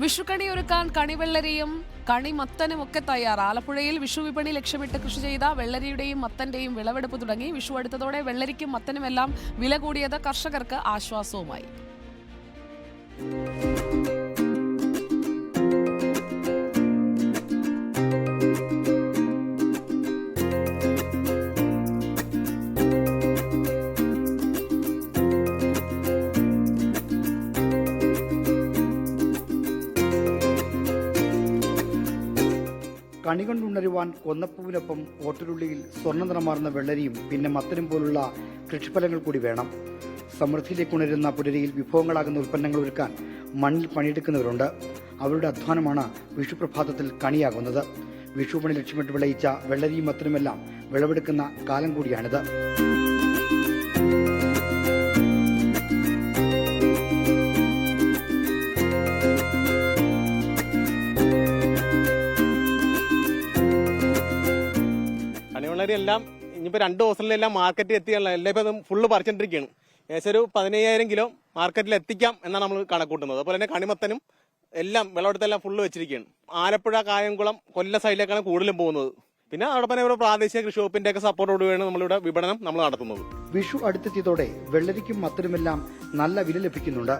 വിഷുക്കണി ഒരുക്കാൻ കണിവെള്ളരിയും കണിമത്തനും ഒക്കെ തയ്യാർ ആലപ്പുഴയിൽ വിഷു വിപണി ലക്ഷ്യമിട്ട് കൃഷി ചെയ്ത വെള്ളരിയുടെയും മത്തന്റെയും വിളവെടുപ്പ് തുടങ്ങി. വിഷു അടുത്തതോടെ വെള്ളരിക്കും മത്തനുമെല്ലാം വില കൂടിയത് കർഷകർക്ക് ആശ്വാസവുമായി. കണി കൊണ്ടുണരുവാൻ കൊന്നപ്പൂവിനൊപ്പം ഓട്ടുരുള്ളിയിൽ സ്വർണ നിറമാർന്ന വെള്ളരിയും പിന്നെ മത്തനും പോലുള്ള കൃഷിഫലങ്ങൾ കൂടി വേണം. സമൃദ്ധിയിലേക്ക് ഉണരുന്ന പുലരിയിൽ വിഭവങ്ങളാകുന്ന ഉൽപ്പന്നങ്ങൾ ഒരുക്കാൻ മണ്ണിൽ പണിയെടുക്കുന്നവരുണ്ട്. അവരുടെ അധ്വാനമാണ് വിഷുപ്രഭാതത്തിൽ കണിയാകുന്നത്. വിഷുപണി ലക്ഷ്യമിട്ട് വിളയിച്ച വെള്ളരിയും മത്തനുമെല്ലാം വിളവെടുക്കുന്ന കാലം കൂടിയാണിത്. കണിവെള്ളരി എല്ലാം ഇനിയിപ്പോൾ രണ്ട് ദിവസത്തിലെല്ലാം മാർക്കറ്റിൽ എത്തിയുള്ള എല്ലാം ഇപ്പം ഫുള്ള് പറിച്ചോണ്ടിരിക്കുകയാണ് ഏകദേശം ഒരു പതിനയ്യായിരം കിലോ മാർക്കറ്റിൽ എത്തിക്കാം എന്നാണ് നമ്മൾ കണക്കൂട്ടുന്നത്. അതുപോലെ തന്നെ കണിമത്തനും എല്ലാം വിളവെടുത്തെല്ലാം ഫുള്ള് വെച്ചിരിക്കുകയാണ് ആലപ്പുഴ കായംകുളം കൊല്ല സൈഡിലേക്കാണ് കൂടുതലും പോകുന്നത്. പിന്നെ തന്നെ ഇവിടെ പ്രാദേശിക കൃഷി വകുപ്പിന്റെ ഒക്കെ സപ്പോർട്ടോടുകൂടിയാണ് നമ്മളിവിടെ വിപണനം നമ്മൾ നടത്തുന്നത്. വിഷു അടുത്തെത്തിയതോടെ വെള്ളരിക്കും മത്തനുമെല്ലാം നല്ല വില ലഭിക്കുന്നുണ്ട്.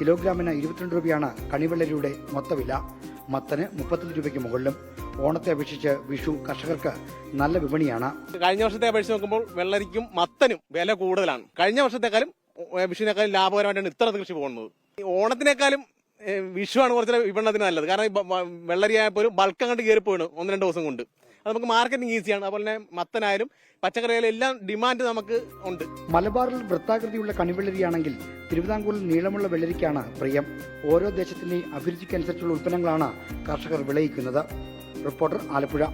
കിലോഗ്രാമിന് ഇരുപത്തിരണ്ട് രൂപയാണ് കണിവെള്ളരിയുടെ മൊത്തവില. മത്തന് മുപ്പത്തഞ്ച് രൂപയ്ക്ക് മുകളിലും. ഓണത്തെ അപേക്ഷിച്ച് വിഷു കർഷകർക്ക് നല്ല വിപണിയാണ്. കഴിഞ്ഞ വർഷത്തെ അപേക്ഷിച്ച് നോക്കുമ്പോൾ വെള്ളരിക്കും മത്തനും വില കൂടുതലാണ്. കഴിഞ്ഞ വർഷത്തെക്കാളും വിഷുവിനേക്കാളും ലാഭകരമായിട്ടാണ് ഇത്ര കൃഷി പോകുന്നത്. ഓണത്തിനേക്കാളും വിഷുവാണ് കുറച്ചുകൂടെ വിപണനത്തിന് നല്ലത്. കാരണം ഈ ബ- ബ- വെള്ളരിയായപ്പോൾ ബൾക്ക് അങ്ങോട്ട് കയറിപ്പോയാണ് ഒന്ന് രണ്ട് ദിവസം കൊണ്ട്. അത് നമുക്ക് മാർക്കറ്റിംഗ് ഈസിയാണ് അതുപോലെ തന്നെ മത്തനായാലും പച്ചക്കറിയായാലും എല്ലാം ഡിമാൻഡ് നമുക്ക് ഉണ്ട്. മലബാറിൽ വൃത്താകൃതിയുള്ള കണിവെള്ളരിയാണെങ്കിൽ തിരുവിതാംകൂറിൽ നീളമുള്ള വെള്ളരിക്കാണ് പ്രിയം. ഓരോ ദേശത്തിന്റെയും അഭിരുചിക്കനുസരിച്ചുള്ള ഉൽപ്പന്നങ്ങളാണ് കർഷകർ വിളയിക്കുന്നത്. റിപ്പോർട്ടർ ആലപ്പുഴ.